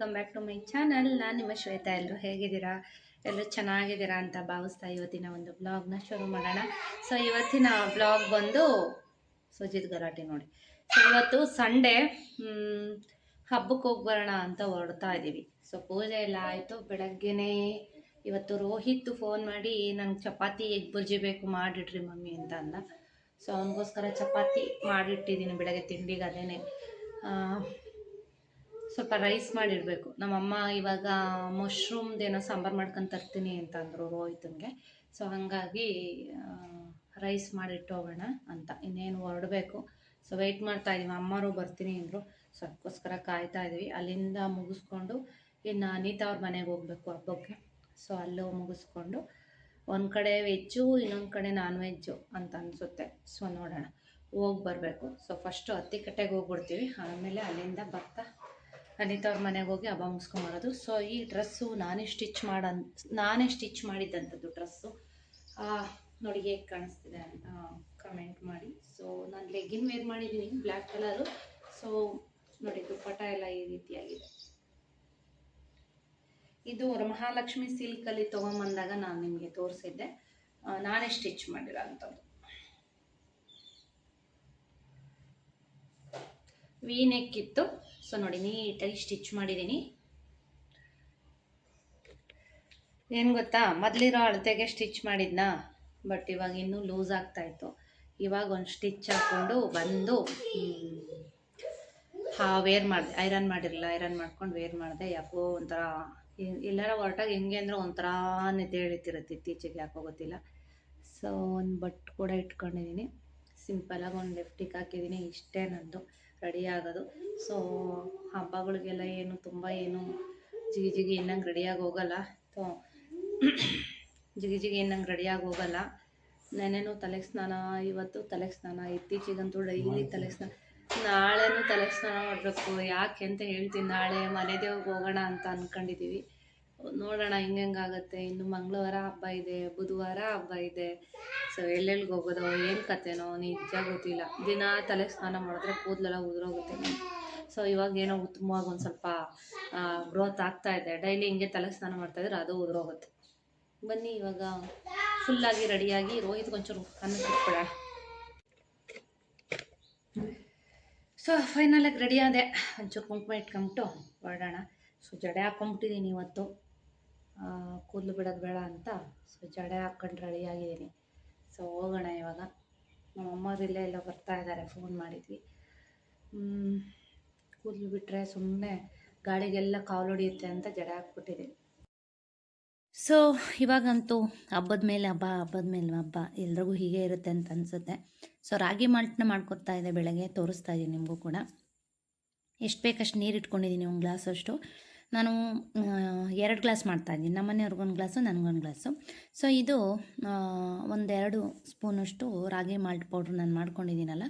Welcome back to my channel ನಾನು ನಿಮ್ಮ ಶ್ವೇತಾ. ಎಲ್ಲರೂ ಹೇಗಿದ್ದೀರಾ? ಎಲ್ಲರೂ ಚೆನ್ನಾಗಿದ್ದೀರಾ ಅಂತ ಭಾವಿಸ್ತಾ ಇವತ್ತಿನ ಒಂದು ಬ್ಲಾಗ್ನ ಶುರು ಮಾಡೋಣ. ಸೊ ಇವತ್ತಿನ ಬ್ಲಾಗ್ ಬಂದು ಸುಜಿತ್ ಗಲಾಟೆ ನೋಡಿ. ಸೊ ಇವತ್ತು ಸಂಡೇ ಹಬ್ಬಕ್ಕೆ ಹೋಗಿ ಬರೋಣ ಅಂತ ಹೊರಡ್ತಾ ಇದ್ದೀವಿ ಸೊ ಪೂಜೆ ಎಲ್ಲ ಆಯಿತು. ಬೆಳಗ್ಗೆನೇ ಇವತ್ತು ರೋಹಿತ್ ಫೋನ್ ಮಾಡಿ, ನಂಗೆ ಚಪಾತಿ, ಎಗ್ ಬುರ್ಜಿ ಬೇಕು, ಮಾಡಿಡ್ರಿ ಮಮ್ಮಿ ಅಂತ ಅಂದ. ಸೊ ಅವನಿಗೋಸ್ಕರ ಚಪಾತಿ ಮಾಡಿಟ್ಟಿದ್ದೀನಿ ಬೆಳಗ್ಗೆ ತಿಂಡಿಗೆ ಅದೇನೆ. ಸ್ವಲ್ಪ ರೈಸ್ ಮಾಡಿಡಬೇಕು ನಮ್ಮಮ್ಮ ಇವಾಗ ಮಶ್ರೂಮ್ದೇನೋ ಸಾಂಬಾರು ಮಾಡ್ಕೊಂಡು ತರ್ತೀನಿ ಅಂತ ಅಂದರು ರೋಹಿತನಿಗೆ. ಸೊ ಹಾಗಾಗಿ ರೈಸ್ ಮಾಡಿಟ್ಟು ಹೋಗೋಣ ಅಂತ. ಇನ್ನೇನು ಹೊರಡಬೇಕು. ಸೊ ವೆಯ್ಟ್ ಮಾಡ್ತಾ ಇದೀವಿ. ಅಮ್ಮರು ಬರ್ತೀನಿ ಅಂದರು. ಸೊ ಅದಕ್ಕೋಸ್ಕರ ಕಾಯ್ತಾ ಇದ್ದೀವಿ ಅಲ್ಲಿಂದ ಮುಗಿಸ್ಕೊಂಡು ಇನ್ನು ಅನಿತಾ ಅವ್ರ ಮನೆಗೆ ಹೋಗ್ಬೇಕು ಹಬ್ಬಕ್ಕೆ. ಸೊ ಅಲ್ಲೂ ಮುಗಿಸ್ಕೊಂಡು ಒಂದು ಕಡೆ ವೆಜ್ಜು ಇನ್ನೊಂದು ಕಡೆ ನಾನ್ ವೆಜ್ಜು ಅಂತ ಅನಿಸುತ್ತೆ. ಸೊ ನೋಡೋಣ. ಹೋಗಿ ಬರಬೇಕು. ಸೊ ಫಸ್ಟು ಹತ್ತಿಕಟ್ಟೆಗೆ ಹೋಗ್ಬಿಡ್ತೀವಿ. ಆಮೇಲೆ ಅಲ್ಲಿಂದ ಬರ್ತಾ ಅನಿತಾ ಅವ್ರ ಮನೆಗೆ ಹೋಗಿ ಹಬ್ಬ ಮುಗಿಸ್ಕೊಂಬರೋದು. ಸೊ ಈ ಡ್ರೆಸ್ಸು ನಾನೇ ಸ್ಟಿಚ್ ಮಾಡ ನಾನೇ ಸ್ಟಿಚ್ ಮಾಡಿದ್ದಂಥದ್ದು ಡ್ರೆಸ್ಸು ನೋಡಿ ಹೇಗೆ ಕಾಣಿಸ್ತಿದೆ ಕಮೆಂಟ್ ಮಾಡಿ. ಸೊ ನಾನು ಲೆಗ್ಗಿನ್ ವೇರ್ ಮಾಡಿದ್ದೀನಿ ಬ್ಲ್ಯಾಕ್ ಕಲರು ಸೊ ನೋಡಿ ದುಪ್ಪಟ ಎಲ್ಲ ಈ ರೀತಿಯಾಗಿದೆ. ಇದು ಮಹಾಲಕ್ಷ್ಮಿ ಸಿಲ್ಕಲ್ಲಿ ತೊಗೊಂಬಂದಾಗ ನಾನು ನಿಮಗೆ ತೋರಿಸಿದ್ದೆ. ನಾನೇ ಸ್ಟಿಚ್ ಮಾಡಿರೋ ಅಂಥದ್ದು ವಿ ನೆಕ್ ಇತ್ತು ಸೊ ನೋಡಿ, ನೀಟಾಗಿ ಸ್ಟಿಚ್ ಮಾಡಿದ್ದೀನಿ. ಏನು ಗೊತ್ತಾ? ಮೊದಲಿರೋ ಅಳತೆಗೆ ಸ್ಟಿಚ್ ಮಾಡಿದ್ನಾ? ಬಟ್ ಇವಾಗ ಇನ್ನೂ ಲೂಸ್ ಆಗ್ತಾಯಿತ್ತು ಇವಾಗ ಒಂದು ಸ್ಟಿಚ್ ಹಾಕ್ಕೊಂಡು ಬಂದು ಹಾ ವೇರ್ ಮಾಡಿದೆ ಐರನ್ ಮಾಡಿರಲಿಲ್ಲ. ಐರನ್ ಮಾಡ್ಕೊಂಡು ವೇರ್ ಮಾಡಿದೆ. ಯಾಕೋ ಒಂಥರ, ಎಲ್ಲರ ಹೊರಟಾಗಿ ಹೆಂಗೆ ಅಂದರೆ ಒಂಥರ ನಿದ್ದೇಳಿತಿರುತ್ತೆ ಇತ್ತೀಚೆಗೆ, ಯಾಕೋ ಗೊತ್ತಿಲ್ಲ. ಸೊ ಒಂದು ಬಟ್ ಕೂಡ ಇಟ್ಕೊಂಡಿದ್ದೀನಿ. ಸಿಂಪಲಾಗಿ ಒಂದು ಲೆಫ್ಟಿಗೆ ಹಾಕಿದ್ದೀನಿ. ಇಷ್ಟೇ ನಂದು. ರೆಡಿ ಆಗೋದು. ಸೊ ಹಬ್ಬಗಳಿಗೆಲ್ಲ ಏನು ತುಂಬ ಏನು ಜಿಗಿ ಜಿಗಿ ಇನ್ನಂಗೆ ರೆಡಿಯಾಗಿ ಹೋಗಲ್ಲ. ಸೊ ಜಿಗಿ ಜಿಗಿ ಇನ್ನಂಗೆ ರೆಡಿಯಾಗಿ ಹೋಗಲ್ಲ. ನೆನೆನೂ ತಲೆಗೆ ಸ್ನಾನ ಇವತ್ತು ತಲೆಗೆ ಸ್ನಾನ ಇತ್ತೀಚೆಗಂತೂ ಡೈಲಿ ತಲೆಗೆ ಸ್ನಾನ ನಾಳೆನೂ ತಲೆಗೆ ಸ್ನಾನ ಮಾಡಬೇಕು. ಯಾಕೆ ಅಂತ ಹೇಳ್ತೀನಿ, ನಾಳೆ ಮನೆ ದೇವ್ರಿಗೆ ಹೋಗೋಣ ಅಂತ ಅಂದ್ಕೊಂಡಿದ್ದೀವಿ ನೋಡೋಣ ಹೆಂಗೆಂಗಾಗತ್ತೆ ಇನ್ನು ಮಂಗಳವಾರ ಹಬ್ಬ ಇದೆ, ಬುಧವಾರ ಹಬ್ಬ ಇದೆ. ಸೊ ಎಲ್ಲೆಲ್ಲಿಗೆ ಹೋಗೋದೋ, ಏನು ಕತೆನೋ ನಿಜ ಗೊತ್ತಿಲ್ಲ. ದಿನ ತಲೆ ಸ್ನಾನ ಮಾಡಿದ್ರೆ ಕೂದಲೆಲ್ಲ ಉದುರೋಗುತ್ತೆ. ಸೊ ಇವಾಗ ಏನೋ ಉತ್ತಮವಾಗಿ ಒಂದು ಸ್ವಲ್ಪ ಗ್ರೋತ್ ಆಗ್ತಾ ಇದೆ. ಡೈಲಿ ಹಿಂಗೆ ತಲೆ ಸ್ನಾನ ಮಾಡ್ತಾಯಿದ್ರೆ ಅದು ಉದುರೋಗುತ್ತೆ. ಬನ್ನಿ, ಇವಾಗ ಫುಲ್ಲಾಗಿ ರೆಡಿಯಾಗಿ ರೋಹಿತ್ ಒಂಚೂರು ಅನ್ನ ಕೊಟ್ಬಿಡೋಣ ಸೊ ಫೈನಲಾಗಿ ರೆಡಿ ಆದೆ. ಒಂಚೂರು ಕುಂಕುಮ ಇಟ್ಕೊಂಬಿಟ್ಟು ಹೊರಡೋಣ. ಸೊ ಜಡೆ ಹಾಕೊಂಬಿಟ್ಟಿದ್ದೀನಿ ಇವತ್ತು. ಕೂದಲು ಬಿಡೋದು ಬೇಡ ಅಂತ ಸೊ ಜಡೆ ಹಾಕ್ಕೊಂಡು ರೆಡಿಯಾಗಿದ್ದೀನಿ ಸೊ ಹೋಗೋಣ ಇವಾಗ. ನಮ್ಮ ಅಮ್ಮವ್ರು ಇಲ್ಲೇ ಎಲ್ಲ ಬರ್ತಾ ಇದ್ದಾರೆ ಫೋನ್ ಮಾಡಿದ್ವಿ. ಕೂದಲು ಬಿಟ್ಟರೆ ಸುಮ್ಮನೆ ಗಾಳಿಗೆಲ್ಲ ಕಾಲು ಹೊಡಿಯುತ್ತೆ ಅಂತ ಜಡೆ ಹಾಕ್ಬಿಟ್ಟಿದ್ದೀನಿ ಸೊ ಇವಾಗಂತೂ ಹಬ್ಬದ ಮೇಲೆ ಹಬ್ಬ, ಹಬ್ಬದ ಮೇಲೆ ಹಬ್ಬ. ಎಲ್ರಿಗೂ ಹೀಗೆ ಇರುತ್ತೆ ಅಂತ ಅನಿಸುತ್ತೆ. ಸೊ ರಾಗಿ ಮಾಲ್ಟ್ನ ಮಾಡ್ಕೊತಾ ಇದೆ ಬೆಳಗ್ಗೆ, ತೋರಿಸ್ತಾ ಇದ್ದೀನಿ ನಿಮಗೂ ಕೂಡ. ಎಷ್ಟು ಬೇಕಷ್ಟು ನೀರು ಇಟ್ಕೊಂಡಿದ್ದೀನಿ ಒಂದು ಗ್ಲಾಸ್ ಅಷ್ಟು. ನಾನು ಎರಡು ಗ್ಲಾಸ್ ಮಾಡ್ತಾಯಿದ್ದೀನಿ ನಮ್ಮ ಮನೆಯವ್ರಿಗೊಂದು ಗ್ಲಾಸು, ನನಗೊಂದು ಗ್ಲಾಸು. ಸೊ, ಇದು ಒಂದೆರಡು ಸ್ಪೂನಷ್ಟು ರಾಗಿ ಮಾಲ್ಟ್ ಪೌಡ್ರ್ ನಾನು ಮಾಡ್ಕೊಂಡಿದ್ದೀನಲ್ಲ,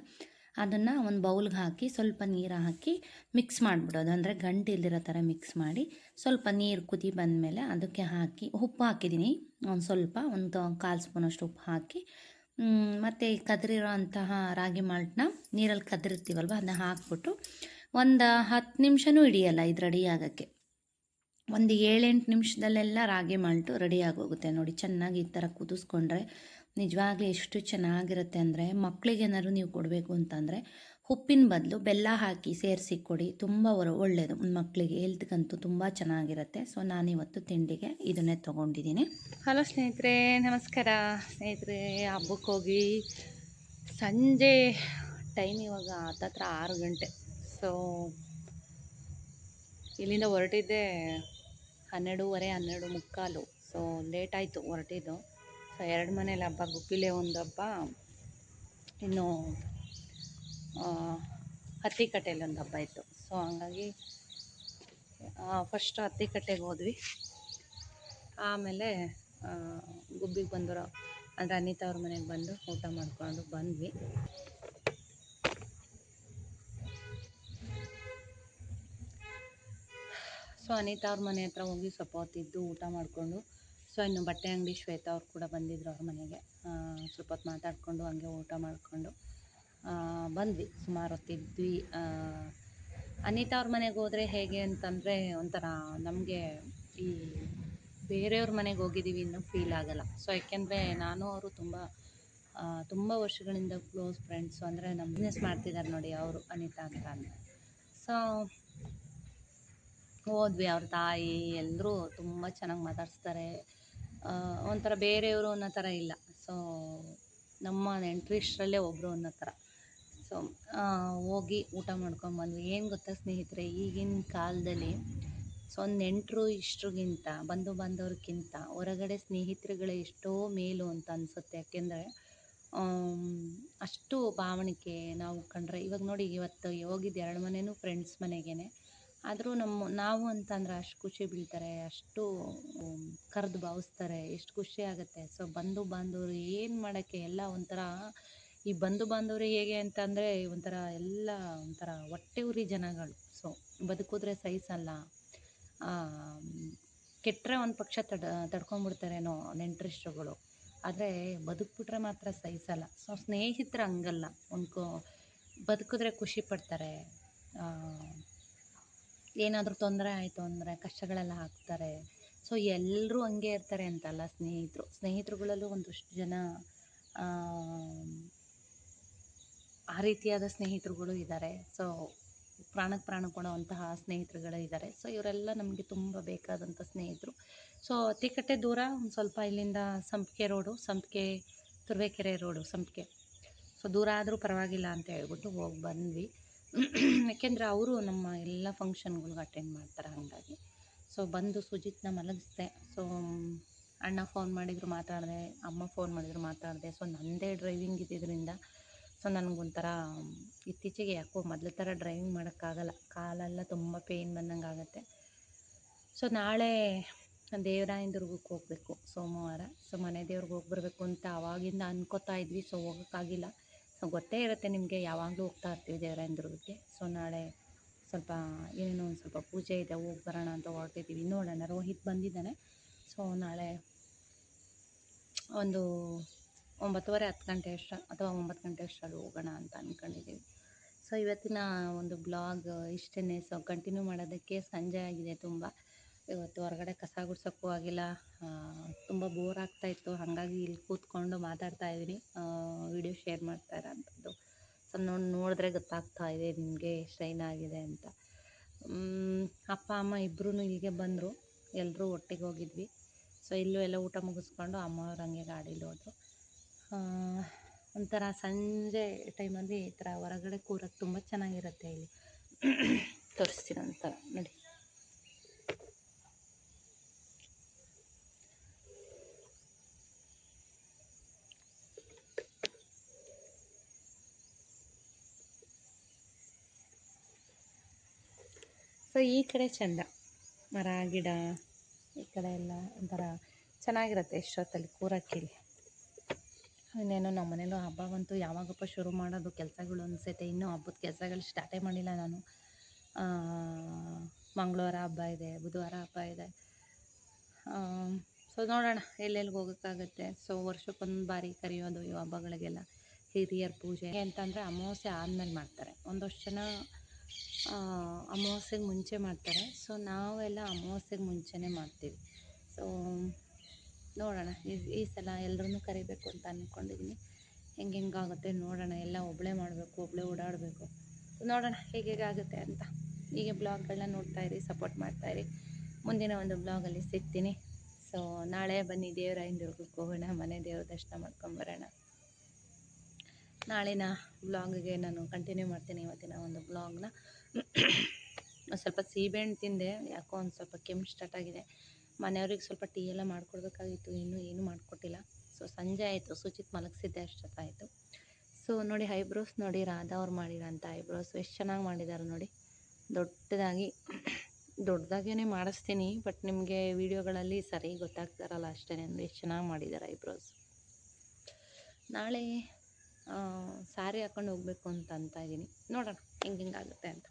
ಅದನ್ನು ಒಂದು ಬೌಲ್ಗೆ ಹಾಕಿ, ಸ್ವಲ್ಪ ನೀರು ಹಾಕಿ ಮಿಕ್ಸ್ ಮಾಡಿಬಿಡೋದು. ಅಂದರೆ ಗಂಟು ಇಲ್ದಿರೋ ಥರ ಮಿಕ್ಸ್ ಮಾಡಿ ಸ್ವಲ್ಪ ನೀರು ಕುದಿ ಬಂದಮೇಲೆ ಅದಕ್ಕೆ ಹಾಕಿ, ಉಪ್ಪು ಹಾಕಿದ್ದೀನಿ. ಒಂದು ಸ್ವಲ್ಪ, ಒಂದು ಕಾಲು ಸ್ಪೂನಷ್ಟು ಉಪ್ಪು ಹಾಕಿ ಮತ್ತು ಈ ಕದರಿರೋ ಅಂತಹ ರಾಗಿ ಮಾಲ್ಟನ್ನ ನೀರಲ್ಲಿ ಕದ್ರಿರ್ತೀವಲ್ವ, ಅದನ್ನ ಹಾಕ್ಬಿಟ್ಟು ಒಂದು ಹತ್ತು ನಿಮಿಷನೂ ಹಿಡಿಯಲ್ಲ ಇದು ರೆಡಿ ಆಗೋಕ್ಕೆ. ಒಂದು ಏಳೆಂಟು ನಿಮಿಷದಲ್ಲೆಲ್ಲ ರಾಗಿ ಮಾಲ್ಟು ರೆಡಿ ಆಗೋಗುತ್ತೆ ನೋಡಿ. ಚೆನ್ನಾಗಿ ಈ ಥರ ಕುದಿಸ್ಕೊಂಡ್ರೆ ನಿಜವಾಗ್ಲೂ ಎಷ್ಟು ಚೆನ್ನಾಗಿರುತ್ತೆ ಅಂದರೆ ಮಕ್ಕಳಿಗೆ ಏನಾದ್ರು ನೀವು ಕೊಡಬೇಕು ಅಂತಂದರೆ ಉಪ್ಪಿನ ಬದಲು ಬೆಲ್ಲ ಹಾಕಿ ಸೇರಿಸಿ ಕೊಡಿ. ತುಂಬ ಒಳ್ಳೆಯದು ಮಕ್ಕಳಿಗೆ ಹೆಲ್ತ್ಗಂತೂ ತುಂಬ ಚೆನ್ನಾಗಿರುತ್ತೆ. ಸೊ ನಾನಿವತ್ತು ತಿಂಡಿಗೆ ಇದನ್ನೇ ತೊಗೊಂಡಿದ್ದೀನಿ. ಹಲೋ ಸ್ನೇಹಿತರೆ, ನಮಸ್ಕಾರ. ಸ್ನೇಹಿತರೆ, ಹಬ್ಬಕ್ಕೆ ಹೋಗಿ ಸಂಜೆ ಟೈಮ್ ಇವಾಗ ಹತ್ತತ್ರ ಆರು ಗಂಟೆ. ಸೊ ಇಲ್ಲಿಂದ ಹೊರಟಿದ್ದೆ ಹನ್ನೆರಡೂವರೆ, ಹನ್ನೆರಡು ಮುಕ್ಕಾಲು. ಸೊ ಲೇಟ್ ಆಯಿತು ಹೊರಟಿದ್ದು. ಸೊ ಎರಡು ಮನೇಲಿ ಹಬ್ಬ, ಗುಬ್ಬಿಲೇ ಒಂದು ಹಬ್ಬ. ಇನ್ನು ಹತ್ತಿಕಟ್ಟೆಯಲ್ಲಿ ಒಂದು ಹಬ್ಬ ಇತ್ತು. ಸೊ ಹಂಗಾಗಿ ಫಸ್ಟ್ ಹತ್ತಿಕಟ್ಟೆಗೆ ಹೋದ್ವಿ. ಆಮೇಲೆ ಗುಬ್ಬಿಗೆ ಬಂದರು, ಅಂದರೆ ಅನಿತಾ ಅವ್ರ ಮನೆಗೆ ಬಂದು ಊಟ ಮಾಡಿಕೊಂಡು ಬಂದ್ವಿ. ಸೊ ಅನಿತಾ ಅವ್ರ ಮನೆ ಹತ್ರ ಹೋಗಿ ಸ್ವಲ್ಪ ಹೊತ್ತಿದ್ದು ಊಟ ಮಾಡಿಕೊಂಡು, ಸೊ ಇನ್ನು ಬಟ್ಟೆ ಅಂಗಡಿ ಶ್ವೇತಾ ಅವ್ರು ಕೂಡ ಬಂದಿದ್ರು ಅವ್ರ ಮನೆಗೆ. ಸ್ವಲ್ಪ ಹೊತ್ತು ಮಾತಾಡಿಕೊಂಡು ಹಂಗೆ ಊಟ ಮಾಡಿಕೊಂಡು ಬಂದ್ವಿ ಸುಮಾರು ಹೊತ್ತಿದ್ವಿ ಅನಿತಾ ಅವ್ರ ಮನೆಗೆ ಹೋದರೆ ಹೇಗೆ ಅಂತಂದರೆ ಒಂಥರ ನಮಗೆ ಈ ಬೇರೆಯವ್ರ ಮನೆಗೆ ಹೋಗಿದ್ದೀವಿ ಇನ್ನೂ ಫೀಲ್ ಆಗೋಲ್ಲ. ಸೊ ಯಾಕೆಂದರೆ ನಾನು ಅವರು ತುಂಬ ತುಂಬ ವರ್ಷಗಳಿಂದ ಕ್ಲೋಸ್ ಫ್ರೆಂಡ್ಸು ಅಂದರೆ ನಮ್ಮ ಬಿಸ್ನೆಸ್ ಮಾಡ್ತಿದ್ದಾರೆ ನೋಡಿ ಅವರು, ಅನಿತಾ ಅಂತ. ಅಂದರೆ ಸೊ ಹೋದ್ವಿ ಅವ್ರ ತಾಯಿ ಎಲ್ಲರೂ ತುಂಬ ಚೆನ್ನಾಗಿ ಮಾತಾಡಿಸ್ತಾರೆ. ಒಂಥರ ಬೇರೆಯವರು ಅನ್ನೋ ಥರ ಇಲ್ಲ. ಸೊ ನಮ್ಮ ನೆಂಟರಿಷ್ಟರಲ್ಲೇ ಒಬ್ಬರು ಅನ್ನೋ ಥರ. ಸೊ ಹೋಗಿ ಊಟ ಮಾಡ್ಕೊಂಬಂದ್ವಿ ಏನು ಗೊತ್ತಾ ಸ್ನೇಹಿತರೆ, ಈಗಿನ ಕಾಲದಲ್ಲಿ ಸೊ, ನೆಂಟರು ಇಷ್ಟ್ರಿಗಿಂತ ಬಂಧು ಬಾಂಧವ್ರಿಗಿಂತ ಹೊರಗಡೆ ಸ್ನೇಹಿತರುಗಳೇ ಎಷ್ಟೋ ಮೇಲು ಅಂತ ಅನಿಸುತ್ತೆ. ಯಾಕೆಂದರೆ ಅಷ್ಟು ಭಾವಣಿಕೆ ನಾವು ಕಂಡ್ರೆ, ಇವಾಗ ನೋಡಿ ಇವತ್ತು ಹೋಗಿದ್ದು ಎರಡು ಮನೆಯೂ ಫ್ರೆಂಡ್ಸ್ ಮನೆಗೇ ಆದರೂ ನಮ್ಮ ನಾವು ಅಂತಂದ್ರೆ ಅಷ್ಟು ಖುಷಿ ಬೀಳ್ತಾರೆ, ಅಷ್ಟು ಕರ್ದು ಭಾವಿಸ್ತಾರೆ ಎಷ್ಟು ಖುಷಿ ಆಗುತ್ತೆ. ಸೊ ಬಂಧು ಬಾಂಧವರು ಏನು ಮಾಡೋಕ್ಕೆ ಎಲ್ಲ ಒಂಥರ, ಈ ಬಂಧು ಬಾಂಧವರು ಹೇಗೆ ಅಂತಂದರೆ ಒಂಥರ ಎಲ್ಲ ಒಂಥರ ಹೊಟ್ಟೆ ಉರಿ ಜನಗಳು. ಸೊ ಬದುಕಿದ್ರೆ ಸಹಿಸಲ್ಲ ಕೆಟ್ಟರೆ ಒಂದು ಪಕ್ಷ ತಡ ತಡ್ಕೊಂಡ್ಬಿಡ್ತಾರೇನೋ ನೆಂಟರಿಷ್ಟರುಗಳು ಆದರೆ ಬದುಕ್ಬಿಟ್ರೆ ಮಾತ್ರ ಸಹಿಸಲ್ಲ ಸೊ ಸ್ನೇಹಿತರು ಹಂಗಲ್ಲ. ಒಂದು ಬದುಕಿದ್ರೆ ಖುಷಿ ಪಡ್ತಾರೆ. ಏನಾದರೂ ತೊಂದರೆ ಆಯಿತು ಅಂದರೆ ಕಷ್ಟಗಳೆಲ್ಲ ಹಾಕ್ತಾರೆ. ಸೊ ಎಲ್ಲರೂ ಹಂಗೆ ಇರ್ತಾರೆ ಅಂತಲ್ಲ ಸ್ನೇಹಿತರು. ಸ್ನೇಹಿತರುಗಳಲ್ಲೂ ಒಂದಷ್ಟು ಜನ ಆ, ರೀತಿಯಾದ ಸ್ನೇಹಿತರುಗಳು ಇದ್ದಾರೆ. ಸೊ ಪ್ರಾಣಕ್ಕೆ ಪ್ರಾಣ ಕೊಡುವಂತಹ ಸ್ನೇಹಿತರುಗಳು ಇದ್ದಾರೆ. ಸೊ ಇವರೆಲ್ಲ ನಮಗೆ ತುಂಬ ಬೇಕಾದಂಥ ಸ್ನೇಹಿತರು. ಸೊ ಅತಿಕಟ್ಟೆ ದೂರ ಒಂದು ಸ್ವಲ್ಪ ಇಲ್ಲಿಂದ ಸಂಪಿಗೆ ರೋಡು ಸಂಪಿಗೆ ತುರುವೇಕೆರೆ ರೋಡು ಸಂಪಿಗೆ. ಸೊ ದೂರ ಆದರೂ ಪರವಾಗಿಲ್ಲ ಅಂತ ಹೇಳ್ಬಿಟ್ಟು ಹೋಗಿ ಬಂದ್ವಿ. ಯಾಕೆಂದರೆ ಅವರು ನಮ್ಮ ಎಲ್ಲ ಫಂಕ್ಷನ್ಗಳ್ಗೆ ಅಟೆಂಡ್ ಮಾಡ್ತಾರೆ ಹಾಗಾಗಿ. ಸೊ ಬಂದು ಸುಜಿತ್ನ ಮಲಗಿಸ್ದೆ. ಸೊ ಅಣ್ಣ ಫೋನ್ ಮಾಡಿದ್ರು ಮಾತಾಡಿದೆ, ಅಮ್ಮ ಫೋನ್ ಮಾಡಿದ್ರು ಮಾತಾಡಿದೆ. ಸೊ ನನ್ನದೇ ಡ್ರೈವಿಂಗ್ ಇದ್ದಿದ್ದರಿಂದ ಸೊ ನನಗೊಂಥರ, ಇತ್ತೀಚೆಗೆ ಯಾಕೋ ಮೊದಲ ಥರ ಡ್ರೈವಿಂಗ್ ಮಾಡೋಕ್ಕಾಗಲ್ಲ. ಕಾಲೆಲ್ಲ ತುಂಬ ಪೇಯ್ನ್ ಬಂದಂಗೆ ಆಗುತ್ತೆ. ಸೊ ನಾಳೆ ದೇವರಾಯನ ದುರ್ಗಕ್ಕೆ ಹೋಗಬೇಕು ಸೋಮವಾರ. ಸೊ ಮನೆ ದೇವ್ರಿಗೆ ಹೋಗಿ ಬರಬೇಕು ಅಂತ ಆವಾಗಿಂದ ಅನ್ಕೋತಾ ಇದ್ವಿ. ಸೊ ಹೋಗೋಕ್ಕಾಗಿಲ್ಲ. ಗೊತ್ತೇ ಇರುತ್ತೆ ನಿಮಗೆ ಯಾವಾಗಲೂ ಹೋಗ್ತಾ ಇರ್ತೀವಿ ದೇವ್ರಾಯನ ದುರ್ಗಕ್ಕೆ ಸೊ ನಾಳೆ ಸ್ವಲ್ಪ ಏನೇನೋ ಒಂದು ಸ್ವಲ್ಪ ಪೂಜೆ ಇದೆ, ಹೋಗಿ ಬರೋಣ ಅಂತ ಹೊರಟಿದ್ದೀವಿ ನೋಡೋಣ. ರೋಹಿತ್ ಬಂದಿದ್ದಾನೆ. ಸೊ ನಾಳೆ ಒಂದು ಒಂಬತ್ತುವರೆ, ಹತ್ತು ಗಂಟೆ ಅಷ್ಟ ಅಥವಾ ಒಂಬತ್ತು ಗಂಟೆ ಅಷ್ಟರಲ್ಲಿ ಹೋಗೋಣ ಅಂತ ಅಂದ್ಕೊಂಡಿದ್ದೀವಿ ಸೊ ಇವತ್ತಿನ ಒಂದು ಬ್ಲಾಗ್ ಇಷ್ಟೇ ಸೊ ಕಂಟಿನ್ಯೂ ಮಾಡೋದಕ್ಕೆ ಸಂಜೆ ಆಗಿದೆ ತುಂಬ. ಇವತ್ತು ಹೊರಗಡೆ ಕಸ ಗುಡ್ಸೋಕ್ಕೂ ಆಗಿಲ್ಲ. ತುಂಬ ಬೋರ್ ಆಗ್ತಾಯಿತ್ತು ಹಾಗಾಗಿ ಇಲ್ಲಿ ಕೂತ್ಕೊಂಡು ಮಾತಾಡ್ತಾ ಇದ್ದೀನಿ. ವಿಡಿಯೋ ಶೇರ್ ಮಾಡ್ತಾ ಇರೋಂಥದ್ದು ಸೊ ನೋಡಿ ನೋಡಿದ್ರೆ ಗೊತ್ತಾಗ್ತಾ ಇದೆ ನಿಮಗೆ ಸ್ಟ್ರೈನ್ ಆಗಿದೆ ಅಂತ. ಅಪ್ಪ, ಅಮ್ಮ ಇಬ್ಬರೂ ಇಲ್ಲಿಗೆ ಬಂದರು. ಎಲ್ಲರೂ ಒಟ್ಟಿಗೆ ಹೋಗಿದ್ವಿ. ಸೊ ಇಲ್ಲೂ ಎಲ್ಲ ಊಟ ಮುಗಿಸ್ಕೊಂಡು ಅಮ್ಮವ್ರು ಹಂಗೆ ಗಾಡೀಲಿ ಹೋದರು. ಒಂಥರ ಸಂಜೆ ಟೈಮಲ್ಲಿ ಈ ಥರ ಹೊರಗಡೆ ಕೂರಕ್ಕೆ ತುಂಬ ಚೆನ್ನಾಗಿರುತ್ತೆ ಇಲ್ಲಿ. ತೋರಿಸ್ತೀನಿ ಒಂಥರ ನೋಡಿ. ಸೊ, ಈ ಕಡೆ ಚೆಂದ. ಮರ, ಗಿಡ, ಈ ಕಡೆ ಎಲ್ಲ ಒಂಥರ ಚೆನ್ನಾಗಿರುತ್ತೆ ಎಷ್ಟೊತ್ತಲ್ಲಿ ಕೂರೋಕ್ಕೆ ಇಲ್ಲಿ ಇನ್ನೇನು ನಮ್ಮ ಮನೇಲೂ ಬಂತು. ಯಾವಾಗಪ್ಪ ಶುರು ಮಾಡೋದು ಕೆಲಸಗಳು ಅನಿಸುತ್ತೆ. ಇನ್ನೂ ಹಬ್ಬದ ಕೆಲಸಗಳು ಸ್ಟಾರ್ಟೇ ಮಾಡಿಲ್ಲ ನಾನು. ಮಂಗಳವಾರ ಹಬ್ಬ ಇದೆ, ಬುಧವಾರ ಹಬ್ಬ ಇದೆ. ಸೊ, ನೋಡೋಣ ಎಲ್ಲೆಲ್ಲಿಗೆ ಹೋಗೋಕ್ಕಾಗುತ್ತೆ. ಸೊ, ವರ್ಷಕ್ಕೊಂದು ಬಾರಿ ಕರೆಯೋದು ಈ ಹಬ್ಬಗಳಿಗೆಲ್ಲ. ಹಿರಿಯರ ಪೂಜೆ. ಅಂತಂದರೆ ಅಮಾವಾಸ್ಯೆ ಆದಮೇಲೆ ಮಾಡ್ತಾರೆ. ಒಂದಷ್ಟು ಜನ ಅಮಾವಾಸ್ಯೆಗೆ ಮುಂಚೆ ಮಾಡ್ತಾರೆ. ಸೊ ನಾವೆಲ್ಲ ಅಮಾವಾಸ್ಯೆಗೆ ಮುಂಚೆನೇ ಮಾಡ್ತೀವಿ. ಸೊ ನೋಡೋಣ. ಈ ಈ ಸಲ ಎಲ್ಲರನ್ನೂ ಕರಿಬೇಕು ಅಂತ ಅಂದ್ಕೊಂಡಿದ್ದೀನಿ ಹೆಂಗೆ ಹೆಂಗಾಗುತ್ತೆ ನೋಡೋಣ. ಎಲ್ಲ ಒಬ್ಬಳೇ ಮಾಡಬೇಕು ಒಬ್ಬಳೇ ಓಡಾಡಬೇಕು. ನೋಡೋಣ ಹೇಗೆ ಆಗುತ್ತೆ ಅಂತ. ಹೀಗೆ ಬ್ಲಾಗ್ಗಳನ್ನ ನೋಡ್ತಾ ಇರಿ ಸಪೋರ್ಟ್ ಮಾಡ್ತಾ ಇರಿ. ಮುಂದಿನ ಒಂದು ಬ್ಲಾಗಲ್ಲಿ ಸಿಗ್ತೀನಿ. ಸೊ ನಾಳೆ ಬನ್ನಿ ದೇವರಾಯನ ದುರ್ಗಕ್ಕೆ ಹೋಗೋಣ, ಮನೆ ದೇವ್ರ ದರ್ಶನ ಮಾಡ್ಕೊಂಬರೋಣ ನಾಳಿನ ಬ್ಲಾಗ್ಗೆ ನಾನು ಕಂಟಿನ್ಯೂ ಮಾಡ್ತೀನಿ ಇವತ್ತಿನ ಒಂದು ಬ್ಲಾಗ್ನ. ಸ್ವಲ್ಪ ಸ್ವಲ್ಪ ಸೀಬೆಹಣ್ಣು ತಿಂದೆ, ಯಾಕೋ ಒಂದು ಸ್ವಲ್ಪ ಕೆಮ್ಮು ಸ್ಟಾರ್ಟ್ ಆಗಿದೆ. ಮನೆಯವ್ರಿಗೆ ಸ್ವಲ್ಪ ಟೀ ಎಲ್ಲ ಮಾಡಿಕೊಡ್ಬೇಕಾಗಿತ್ತು, ಇನ್ನೂ ಏನೂ ಮಾಡಿಕೊಟ್ಟಿಲ್ಲ. ಸೊ ಸಂಜೆ ಆಯಿತು, ಸುಚಿತ್ ಮಲಗಿಸಿದ್ದೆ ಅಷ್ಟೊತ್ತಾಯಿತು. ಸೊ ನೋಡಿ, ಐಬ್ರೋಸ್ ನೋಡಿ, ರಾಧಾ ಅವ್ರು ಮಾಡಿರೋಂಥ ಐಬ್ರೋಸ್. ಎಷ್ಟು ಚೆನ್ನಾಗಿ ಮಾಡಿದ್ದಾರೆ ನೋಡಿ. ದೊಡ್ಡದಾಗಿ ದೊಡ್ಡದಾಗೇ ಮಾಡಿಸ್ತೀನಿ ಬಟ್ ನಿಮಗೆ ವೀಡಿಯೋಗಳಲ್ಲಿ ಸರಿ ಗೊತ್ತಾಗ್ತಾರಲ್ಲ ಅಷ್ಟೇ ಅಂದರೆ ಎಷ್ಟು ಚೆನ್ನಾಗಿ ಮಾಡಿದ್ದಾರೆ ಐಬ್ರೋಸ್. ನಾಳೆ ಸ್ಯಾರಿ ಹಾಕೊಂಡು ಹೋಗಬೇಕು ಅಂತ ಅಂತ ಇದ್ದೀನಿ. ನೋಡೋಣ, ಹೆಂಗೆ ಹೆಂಗಾಗುತ್ತೆ ಅಂತ.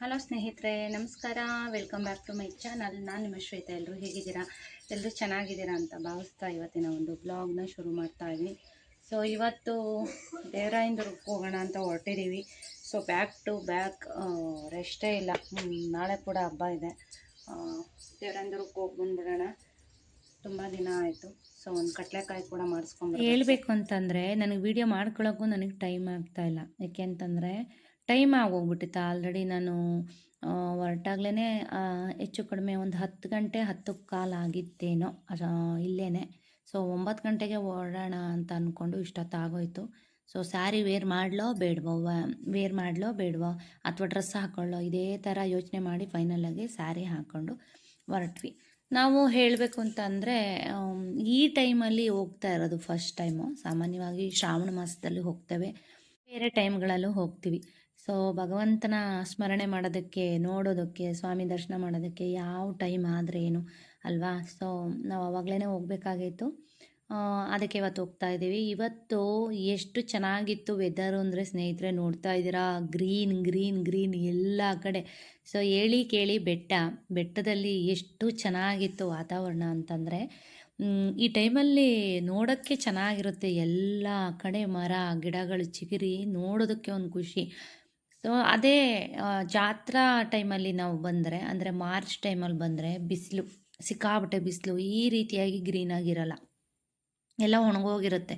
ಹಲೋ ಸ್ನೇಹಿತರೆ, ನಮಸ್ಕಾರ. Welcome back to my channel ನಾನು ನಿಮ್ಮ ಶ್ವೇತಾ. ಎಲ್ಲರೂ ಹೇಗಿದ್ದೀರಾ? ಎಲ್ಲರೂ ಚೆನ್ನಾಗಿದ್ದೀರಾ ಅಂತ ಭಾವಿಸ್ತಾ ಇವತ್ತಿನ ಒಂದು ಬ್ಲಾಗ್ನ ಶುರು ಮಾಡ್ತಾ ಇದ್ದೀನಿ. ಸೊ ಸೊ ಇವತ್ತು ದೇವರಾಯಂದೂರಿಗೆ ಹೋಗೋಣ ಅಂತ ಹೊರಟಿದ್ದೀವಿ ಸೊ ಬ್ಯಾಕ್ ಟು ಬ್ಯಾಕ್ ರೆಸ್ಟೇ ಇಲ್ಲ. ನಾಳೆ ಕೂಡ ಹಬ್ಬ ಇದೆ. ದೇವರಾಯಂದೂರ್ಗೆ ಹೋಗಿ ಬಂದ್ಬಿಡೋಣ. ತುಂಬ ದಿನ ಆಯಿತು. ಸೊ ಒಂದು ಕಟ್ಲೆಕಾಯಿ ಕೂಡ ಮಾಡಿಸ್ಕೊಂಡು ಹೇಳ್ಬೇಕು ಅಂತಂದರೆ, ನನಗೆ ವೀಡಿಯೋ ಮಾಡ್ಕೊಳ್ಳೋಕ್ಕೂ ನನಗೆ ಟೈಮ್ ಆಗ್ತಾ ಇಲ್ಲ. ಯಾಕೆ ಅಂತಂದರೆ ಟೈಮ್ ಆಗೋಗ್ಬಿಟ್ಟಿತ್ತು. ಆಲ್ರೆಡಿ ನಾನು ಹೊರಟಾಗ್ಲೇ ಹೆಚ್ಚು ಕಡಿಮೆ ಒಂದು ಹತ್ತು ಗಂಟೆ, ಹತ್ತು ಕಾಲು ಆಗಿತ್ತೇನೋ ಇಲ್ಲೇ ಸೊ ಒಂಬತ್ತು ಗಂಟೆಗೆ ಹೊರಡೋಣ ಅಂತ ಅಂದ್ಕೊಂಡು ಇಷ್ಟೊತ್ತಾಗೋಯ್ತು ಸೊ ಸ್ಯಾರಿ ವೇರ್ ಮಾಡಲೋ ಬೇಡವೋ ವೇರ್ ಮಾಡಲೋ ಬೇಡವೋ, ಅಥವಾ ಡ್ರೆಸ್ ಹಾಕೊಳ್ಳೋ, ಇದೇ ಥರ ಯೋಚನೆ ಮಾಡಿ ಫೈನಲಾಗಿ ಸ್ಯಾರಿ ಹಾಕ್ಕೊಂಡು ಹೊರಟ್ವಿ. ನಾವು ಹೇಳಬೇಕು ಅಂತ ಅಂದರೆ ಈ ಟೈಮಲ್ಲಿ ಹೋಗ್ತಾ ಇರೋದು ಫಸ್ಟ್ ಟೈಮು ಸಾಮಾನ್ಯವಾಗಿ ಶ್ರಾವಣ ಮಾಸದಲ್ಲಿ ಹೋಗ್ತೇವೆ. ಬೇರೆ ಟೈಮ್ಗಳಲ್ಲೂ ಹೋಗ್ತೀವಿ. ಸೊ ಭಗವಂತನ ಸ್ಮರಣೆ ಮಾಡೋದಕ್ಕೆ, ನೋಡೋದಕ್ಕೆ, ಸ್ವಾಮಿ ದರ್ಶನ ಮಾಡೋದಕ್ಕೆ ಯಾವ ಟೈಮ್ ಆದರೆ ಏನು ಅಲ್ವಾ? ಸೊ ನಾವು ಆವಾಗಲೇ ಹೋಗಬೇಕಾಗಿತ್ತು ಅದಕ್ಕೆ ಇವತ್ತು ಹೋಗ್ತಾ ಇದ್ದೀವಿ. ಇವತ್ತು ಎಷ್ಟು ಚೆನ್ನಾಗಿತ್ತು ವೆದರು ಅಂದರೆ ಸ್ನೇಹಿತರೆ ನೋಡ್ತಾ ಇದ್ದೀರಾ? ಗ್ರೀನ್ ಗ್ರೀನ್ ಗ್ರೀನ್ ಎಲ್ಲ ಕಡೆ. ಸೊ ಹೇಳಿ ಕೇಳಿ ಬೆಟ್ಟ. ಬೆಟ್ಟದಲ್ಲಿ ಎಷ್ಟು ಚೆನ್ನಾಗಿತ್ತು ವಾತಾವರಣ ಅಂತಂದರೆ ಈ ಟೈಮಲ್ಲಿ ನೋಡೋಕ್ಕೆ ಚೆನ್ನಾಗಿರುತ್ತೆ. ಎಲ್ಲ ಕಡೆ ಮರ, ಗಿಡಗಳು ಚಿಗುರಿ ನೋಡೋದಕ್ಕೆ ಒಂದು ಖುಷಿ. ಸೊ ಅದೇ ಜಾತ್ರಾ ಟೈಮಲ್ಲಿ ನಾವು ಬಂದರೆ, ಅಂದರೆ ಮಾರ್ಚ್ ಟೈಮಲ್ಲಿ ಬಂದರೆ ಬಿಸಿಲು ಸಿಕ್ಕಾಬಟ್ಟೆ ಬಿಸಿಲು ಈ ರೀತಿಯಾಗಿ ಗ್ರೀನ್ ಆಗಿರಲ್ಲ. ಎಲ್ಲ ಒಣಗೋಗಿರುತ್ತೆ.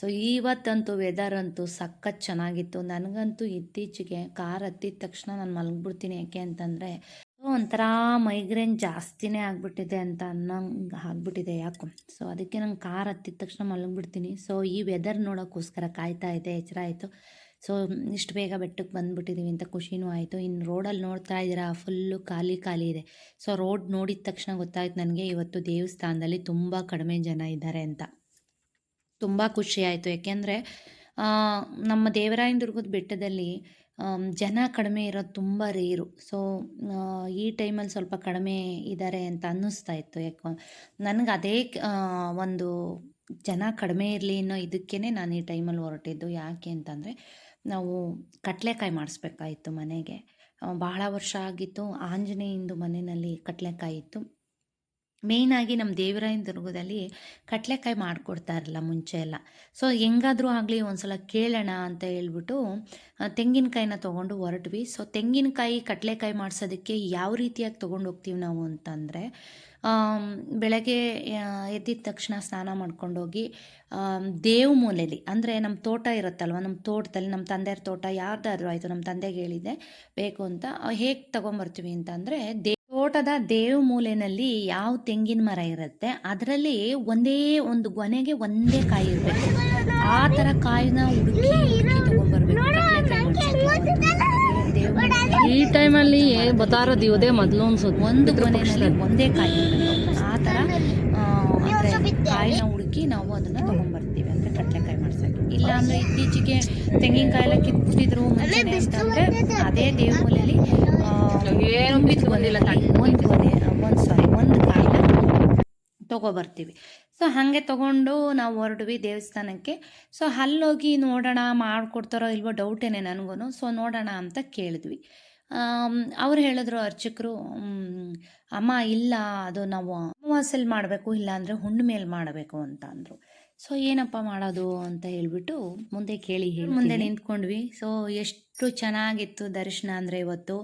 ಸೊ ಇವತ್ತಂತೂ ವೆದರ್ ಅಂತೂ ಸಖತ್ ಚೆನ್ನಾಗಿತ್ತು. ನನಗಂತೂ ಇತ್ತೀಚೆಗೆ ಕಾರ್ ಹತ್ತಿದ ತಕ್ಷಣ ನಾನು ಮಲಗಿಬಿಡ್ತೀನಿ ಯಾಕೆ ಅಂತಂದರೆ ಒಂಥರ ಮೈಗ್ರೇನ್ ಜಾಸ್ತಿನೇ ಆಗಿಬಿಟ್ಟಿದೆ ಅಂತ ಅನ್ನಂಗೆ ಆಗ್ಬಿಟ್ಟಿದೆ ಯಾಕೋ. ಸೊ ಅದಕ್ಕೆ ನಂಗೆ ಕಾರ್ ಹತ್ತಿದ ತಕ್ಷಣ ಮಲಗಿಬಿಡ್ತೀನಿ. ಸೊ ಈ ವೆದರ್ ನೋಡೋಕ್ಕೋಸ್ಕರ ಕಾಯ್ತಾ ಇದ್ದೆ, ಎಚ್ಚರ ಆಯಿತು. ಸೊ ಇಷ್ಟು ಬೇಗ ಬೆಟ್ಟಕ್ಕೆ ಬಂದುಬಿಟ್ಟಿದ್ದೀವಿ ಅಂತ ಖುಷಿನೂ ಆಯಿತು. ಇನ್ನು ರೋಡಲ್ಲಿ ನೋಡ್ತಾ ಇದ್ದೀರಾ ಫುಲ್ಲು ಖಾಲಿ ಖಾಲಿ ಇದೆ. ಸೊ ರೋಡ್ ನೋಡಿದ ತಕ್ಷಣ ಗೊತ್ತಾಯ್ತು ನನಗೆ ಇವತ್ತು ದೇವಸ್ಥಾನದಲ್ಲಿ ತುಂಬ ಕಡಿಮೆ ಜನ ಇದ್ದಾರೆ ಅಂತ. ತುಂಬ ಖುಷಿ ಆಯಿತು. ಯಾಕೆಂದರೆ ನಮ್ಮ ದೇವರಾಯನದುರ್ಗದ ಬೆಟ್ಟದಲ್ಲಿ ಆಮ್, ಜನ ಕಡಿಮೆ ಇರೋದು ತುಂಬ ರೇರು. ಸೊ ಈ ಟೈಮಲ್ಲಿ ಸ್ವಲ್ಪ ಕಡಿಮೆ ಇದ್ದಾರೆ ಅಂತ ಅನ್ನಿಸ್ತಾ ಇತ್ತು. ಯಾಕೋ ನನಗೆ ಅದೇ ಒಂದು ಜನ ಕಡಿಮೆ ಇರಲಿ ಅನ್ನೋ ಇದಕ್ಕೇ ನಾನು ಈ ಟೈಮಲ್ಲಿ ಹೊರಟಿದ್ದು. ಯಾಕೆ ಅಂತಂದರೆ ನಾವು ಕಡಲೆಕಾಯಿ ಮಾಡಿಸ್ಬೇಕಾಯಿತ್ತು ಮನೆಗೆ. ಬಹಳ ವರ್ಷ ಆಗಿತ್ತು. ಆಂಜನೇಯಂದು ಮನೆಯಲ್ಲಿ ಕಟ್ಲೆಕಾಯಿ ಇತ್ತು. ಮೇಯ್ನಾಗಿ ನಮ್ಮ ದೇವರಾಯನ ದುರ್ಗದಲ್ಲಿ ಕಡಲೆಕಾಯಿ ಮಾಡಿಕೊಡ್ತಾರಲ್ಲ ಮುಂಚೆ ಎಲ್ಲ. ಸೊ ಹೆಂಗಾದರೂ ಆಗಲಿ ಒಂದು ಸಲ ಕೇಳೋಣ ಅಂತ ಹೇಳ್ಬಿಟ್ಟು ತೆಂಗಿನಕಾಯಿನ ತೊಗೊಂಡು ಹೊರಟ್ವಿ. ಸೊ ತೆಂಗಿನಕಾಯಿ ಕಡಲೆಕಾಯಿ ಮಾಡಿಸೋದಕ್ಕೆ ಯಾವ ರೀತಿಯಾಗಿ ತೊಗೊಂಡು ಹೋಗ್ತೀವಿ ನಾವು ಅಂತಂದರೆ ಬೆಳಗ್ಗೆ ಎದ್ದಿದ ತಕ್ಷಣ ಸ್ನಾನ ಮಾಡ್ಕೊಂಡೋಗಿ ದೇವ್ ಮೂಲೆಯಲ್ಲಿ ಅಂದರೆ ನಮ್ಮ ತೋಟ ಇರುತ್ತಲ್ವ ನಮ್ಮ ತೋಟದಲ್ಲಿ ನಮ್ಮ ತಂದೆಯವ್ರ ತೋಟ ಯಾರ್ದಾದ್ರೂ ಆಯಿತು ನಮ್ಮ ತಂದೆಗೆ ಹೇಳಿದೆ ಬೇಕು ಅಂತ ಹೇಗೆ ತೊಗೊಂಬರ್ತೀವಿ ಅಂತಂದರೆ ತೋಟದ ದೇವ ಮೂಲೆಯಲ್ಲಿ ಯಾವ ತೆಂಗಿನ ಮರ ಇರುತ್ತೆ ಅದರಲ್ಲಿ ಒಂದೇ ಒಂದು ಗೊನೆಗೆ ಒಂದೇ ಕಾಯಿ ಇರಬೇಕು. ಆ ಥರ ಕಾಯಿನ ಹುಡುಕಿ ಹುಡುಕಿ ತಗೊಂಡ್ಬರ್ಬೇಕು. ದೇವ್ ಮೂಲೆಯಲ್ಲಿ ಈ ಟೈಮಲ್ಲಿ ಬತಾರದು ಇವುದೇ ಮೊದಲು ಅನ್ಸುತ್ತೆ ಒಂದು ಗೊನೆನಲ್ಲಿ ಒಂದೇ ಕಾಯಿ ಇರಬೇಕು. ಆ ಥರ ಕಾಯಿನ ಹುಡುಕಿ ನಾವು ಅದನ್ನ ತಗೊಂಡ್ಬರ್ತೀವಿ. ಅಂದ್ರೆ ಕಡಲೆಕಾಯಿ ಮಾಡ್ಸಕ್ಕೆ ಇಲ್ಲ ಅಂದ್ರೆ ಇತ್ತೀಚೆಗೆ ತೆಂಗಿನಕಾಯಿ ಎಲ್ಲ ಕಿತ್ತಿದ್ರು ಮುಂಚೆನೆ ಅಂತಂದ್ರೆ ಅದೇ ದೇವಮೂಲೆಯಲ್ಲಿ ಏನು ಗೊನೆಲ್ಲ ಒಂದು ಒಂದು ಸಾರಿ ಒಂದು ಕಾಯಿನ ತಗೊಬರ್ತೀವಿ ಸೊ ಹಾಗೆ ತಗೊಂಡು ನಾವು ಹೊರಡ್ವಿ ದೇವಸ್ಥಾನಕ್ಕೆ ಸೊ ಅಲ್ಲೋಗಿ ನೋಡೋಣ ಮಾಡಿಕೊಡ್ತಾರೋ ಇಲ್ವೋ ಡೌಟೇನೆ ನನಗೂ ಸೊ ನೋಡೋಣ ಅಂತ ಕೇಳಿದ್ವಿ ಅವ್ರು ಹೇಳಿದ್ರು ಅರ್ಚಕರು ಅಮ್ಮ ಇಲ್ಲ ಅದು ನಾವು ಅಮಾವಾಸ್ಯಲ್ಲಿ ಮಾಡಬೇಕು ಇಲ್ಲಾಂದರೆ ಹುಣ್ಣಿಮೆಯಲ್ಲಿ ಮಾಡಬೇಕು ಅಂತ ಅಂದರು ಸೊ ಏನಪ್ಪ ಮಾಡೋದು ಅಂತ ಹೇಳ್ಬಿಟ್ಟು ಮುಂದೆ ಕೇಳಿ ಹೇಳಿ ಮುಂದೆ ನಿಂತ್ಕೊಂಡ್ವಿ. ಸೊ ಎಷ್ಟು ಚೆನ್ನಾಗಿತ್ತು ದರ್ಶನ ಅಂದರೆ ಇವತ್ತು.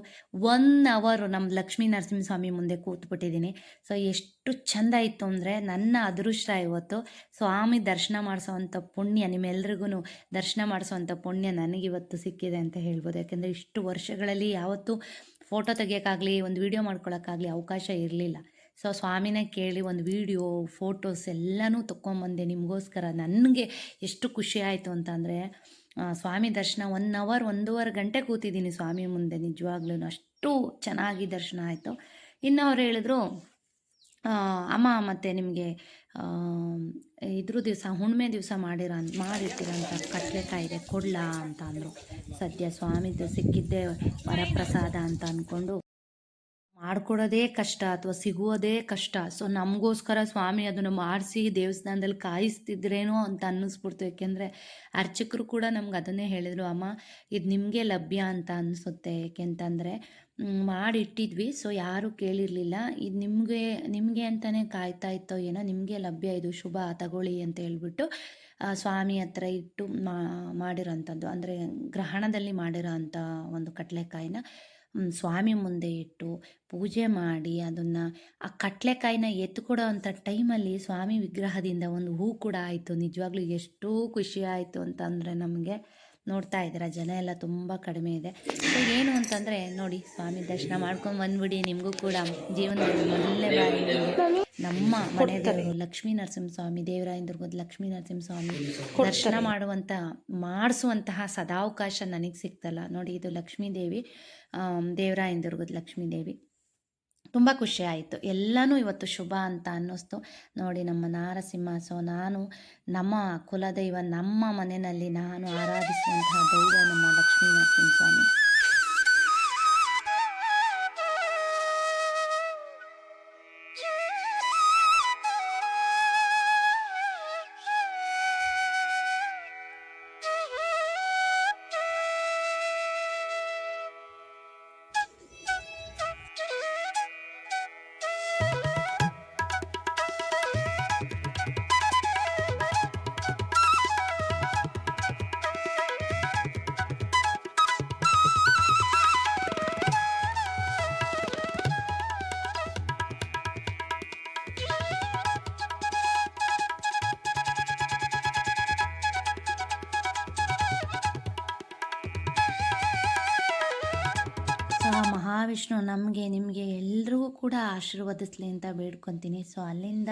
ಒನ್ ಅವರು ನಮ್ಮ ಲಕ್ಷ್ಮೀ ನರಸಿಂಹಸ್ವಾಮಿ ಮುಂದೆ ಕೂತ್ಬಿಟ್ಟಿದ್ದೀನಿ. ಸೊ ಎಷ್ಟು ಚೆಂದ ಇತ್ತು ಅಂದರೆ ನನ್ನ ಅದೃಷ್ಟ ಇವತ್ತು. ಸ್ವಾಮಿ ದರ್ಶನ ಮಾಡಿಸೋವಂಥ ಪುಣ್ಯ ನಿಮ್ಮೆಲ್ರಿಗೂ ದರ್ಶನ ಮಾಡಿಸೋವಂಥ ಪುಣ್ಯ ನನಗಿವತ್ತು ಸಿಕ್ಕಿದೆ ಅಂತ ಹೇಳ್ಬೋದು. ಯಾಕೆಂದರೆ ಇಷ್ಟು ವರ್ಷಗಳಲ್ಲಿ ಯಾವತ್ತೂ ಫೋಟೋ ತೆಗಿಯೋಕ್ಕಾಗಲಿ ಒಂದು ವಿಡಿಯೋ ಮಾಡ್ಕೊಳ್ಳೋಕ್ಕಾಗಲಿ ಅವಕಾಶ ಇರಲಿಲ್ಲ. ಸೊ ಸ್ವಾಮಿನ ಕೇಳಿ ಒಂದು ವೀಡಿಯೋ, ಫೋಟೋಸ್ ಎಲ್ಲನೂ ತೊಗೊಂಬಂದೆ ನಿಮಗೋಸ್ಕರ. ನನಗೆ ಎಷ್ಟು ಖುಷಿ ಆಯಿತು ಅಂತಂದರೆ ಸ್ವಾಮಿ ದರ್ಶನ ಒನ್ ಅವರ್ ಒಂದೂವರೆ ಗಂಟೆ ಕೂತಿದ್ದೀನಿ ಸ್ವಾಮಿ ಮುಂದೆ ನಿಜವಾಗ್ಲೂ ಅಷ್ಟು ಚೆನ್ನಾಗಿ ದರ್ಶನ ಆಯಿತು. ಇನ್ನು ಅವ್ರು ಹೇಳಿದ್ರು ಅಮ್ಮ ಮತ್ತು ನಿಮಗೆ ಇದ್ರ ದಿವಸ ಹುಣ್ಮೆ ದಿವಸ ಮಾಡಿರೋ ಮಾಡಿರ್ತೀರಂಥ ಕಟ್ಲೆಕಾಯಿ ಇದೆ ಕೊಡ್ಲಾ ಅಂತ ಅಂದರು. ಸದ್ಯ ಸ್ವಾಮಿದು ಸಿಕ್ಕಿದ್ದೆ ವರಪ್ರಸಾದ ಅಂತ ಅಂದ್ಕೊಂಡು ಮಾಡ್ಕೊಡೋದೇ ಕಷ್ಟ ಅಥವಾ ಸಿಗುವುದೇ ಕಷ್ಟ. ಸೊ ನಮಗೋಸ್ಕರ ಸ್ವಾಮಿ ಅದನ್ನು ಮಾಡಿಸಿ ದೇವಸ್ಥಾನದಲ್ಲಿ ಕಾಯಿಸ್ತಿದ್ರೇನೋ ಅಂತ ಅನ್ನಿಸ್ಬಿಡ್ತು. ಯಾಕೆಂದರೆ ಅರ್ಚಕರು ಕೂಡ ನಮ್ಗೆ ಅದನ್ನೇ ಹೇಳಿದರು, ಅಮ್ಮ, ಇದು ನಿಮಗೆ ಲಭ್ಯ ಅಂತ ಅನಿಸುತ್ತೆ. ಯಾಕೆಂತಂದರೆ ಮಾಡಿಟ್ಟಿದ್ವಿ. ಸೊ ಯಾರೂ ಕೇಳಿರಲಿಲ್ಲ. ಇದು ನಿಮಗೆ ನಿಮಗೆ ಅಂತಲೇ ಕಾಯ್ತಾ ಇತ್ತೋ ಏನೋ, ನಿಮಗೆ ಲಭ್ಯ, ಇದು ಶುಭ, ತಗೊಳ್ಳಿ ಅಂತ ಹೇಳ್ಬಿಟ್ಟು ಸ್ವಾಮಿ ಹತ್ರ ಇಟ್ಟು ಮಾ, ಮಾಡಿರೋಂಥದ್ದು. ಅಂದರೆ ಗ್ರಹಣದಲ್ಲಿ ಮಾಡಿರೋ ಅಂಥ ಒಂದು ಕಡಲೆಕಾಯಿನ. ಸ್ವಾಮಿ ಮುಂದೆ ಇಟ್ಟು ಪೂಜೆ ಮಾಡಿ ಅದನ್ನು ಆ ಕಟ್ಲೆಕಾಯಿನ ಎತ್ಕೊಡೋ ಅಂಥ ಟೈಮಲ್ಲಿ ಸ್ವಾಮಿ ವಿಗ್ರಹದಿಂದ ಒಂದು ಹೂ ಕೂಡ ಆಯಿತು. ನಿಜವಾಗ್ಲೂ ಎಷ್ಟು ಖುಷಿ ಆಯಿತು ಅಂತಂದರೆ ನಮಗೆ. ನೋಡ್ತಾ ಇದ್ದೀರಾ? ಜನ ಎಲ್ಲ ತುಂಬ ಕಡಿಮೆ ಇದೆ. ಏನು ಅಂತಂದರೆ ನೋಡಿ ಸ್ವಾಮಿ ದರ್ಶನ ಮಾಡ್ಕೊಂಡು ಬಂದ್ಬಿಡಿ. ನಿಮಗೂ ಕೂಡ ಜೀವನದಲ್ಲಿ ಮೊದಲನೇ ಬಾರಿ ನಿಮಗೆ ನಮ್ಮ ಮನೆ ದೇವರು ಲಕ್ಷ್ಮೀ ನರಸಿಂಹಸ್ವಾಮಿ ದೇವರಾಯನದುರ್ಗದ ಲಕ್ಷ್ಮೀ ನರಸಿಂಹಸ್ವಾಮಿ ದರ್ಶನ ಮಾಡುವಂಥ ಮಾಡಿಸುವಂತಹ ಸದಾವಕಾಶ ನನಗೆ ಸಿಕ್ತಲ್ಲ ನೋಡಿ ಇದು ಲಕ್ಷ್ಮೀ ದೇವಿ ಲಕ್ಷ್ಮೀದೇವಿ ಲಕ್ಷ್ಮೀ ದೇವಿ. ತುಂಬ ಖುಷಿ ಆಯಿತು. ಎಲ್ಲನೂ ಇವತ್ತು ಶುಭ ಅಂತ ಅನ್ನಿಸ್ತು. ನೋಡಿ ನಮ್ಮ ನಾರಸಿಂಹ ಸೊ ನಾನು ನಮ್ಮ ಕುಲದೈವ, ನಮ್ಮ ಮನೆಯಲ್ಲಿ ನಾನು ಆರಾಧಿಸುವಂತಹ ದೈವ ಮಹಾವಿಷ್ಣು ನಮಗೆ ನಿಮಗೆ ಎಲ್ರಿಗೂ ಕೂಡ ಆಶೀರ್ವದಿಸ್ಲಿ ಅಂತ ಬೇಡ್ಕೊತೀನಿ. ಸೊ ಅಲ್ಲಿಂದ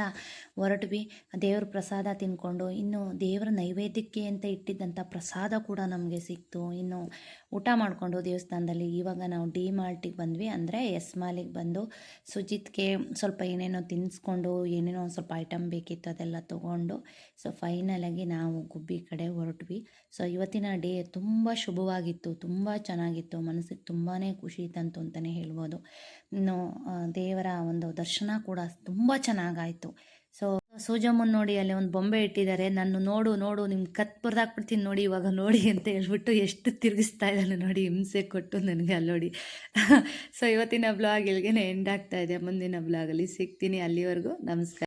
ಹೊರಟ್ವಿ, ದೇವ್ರ ಪ್ರಸಾದ ತಿಂದ್ಕೊಂಡು ಇನ್ನು ದೇವರ ನೈವೇದ್ಯಕ್ಕೆ ಅಂತ ಇಟ್ಟಿದ್ದಂಥ ಪ್ರಸಾದ ಕೂಡ ನಮಗೆ ಸಿಕ್ತು. ಇನ್ನು ಊಟ ಮಾಡಿಕೊಂಡು ದೇವಸ್ಥಾನದಲ್ಲಿ ಇವಾಗ ನಾವು ಡಿ ಮಾರ್ಟಿಗೆ ಬಂದ್ವಿ. ಅಂದರೆ ಎಸ್ ಮಾಲಿಗೆ ಬಂದು ಸುಜಿತ್ಗೆ ಸ್ವಲ್ಪ ಏನೇನೋ ತಿನ್ನಿಸ್ಕೊಂಡು ಏನೇನೋ ಒಂದು ಸ್ವಲ್ಪ ಐಟಮ್ ಬೇಕಿತ್ತು ಅದೆಲ್ಲ ತೊಗೊಂಡು ಸೊ ಫೈನಲಾಗಿ ನಾವು ಗುಬ್ಬಿ ಕಡೆ ಹೊರಟ್ವಿ. ಸೊ ಇವತ್ತಿನ ಡೇ ತುಂಬ ಶುಭವಾಗಿತ್ತು, ತುಂಬ ಚೆನ್ನಾಗಿತ್ತು, ಮನಸ್ಸಿಗೆ ತುಂಬಾ ಖುಷಿ ಇತ್ತಂತು ಅಂತಲೇ ಹೇಳ್ಬೋದು. ಇನ್ನು ದೇವರ ಒಂದು ದರ್ಶನ ಕೂಡ ತುಂಬ ಚೆನ್ನಾಗಾಯಿತು. ಸೊ ಸೂಜಮ್ಮನ್ ನೋಡಿ, ಅಲ್ಲಿ ಒಂದು ಬೊಂಬೆ ಇಟ್ಟಿದ್ದಾರೆ. ನಾನು ನೋಡು ನೋಡು, ನಿಮ್ ಕತ್ ಬರ್ದಾಕ್ಬಿಡ್ತೀನಿ ನೋಡಿ, ಇವಾಗ ನೋಡಿ ಅಂತ ಹೇಳ್ಬಿಟ್ಟು ಎಷ್ಟು ತಿರುಗಿಸ್ತಾ ಇದ್ದಾನೆ ನೋಡಿ, ಹಿಂಸೆ ಕೊಟ್ಟು ನನಗೆ ಅಲ್ಲಿ ನೋಡಿ ಸೊ ಇವತ್ತಿನ ಬ್ಲಾಗ್ ಇಲ್ಲಿಗೆ ಎಂಡ್ ಆಗ್ತಾ ಇದೆ. ಮುಂದಿನ ಬ್ಲಾಗಲ್ಲಿ ಸಿಗ್ತೀನಿ. ಅಲ್ಲಿವರೆಗೂ ನಮಸ್ಕಾರ.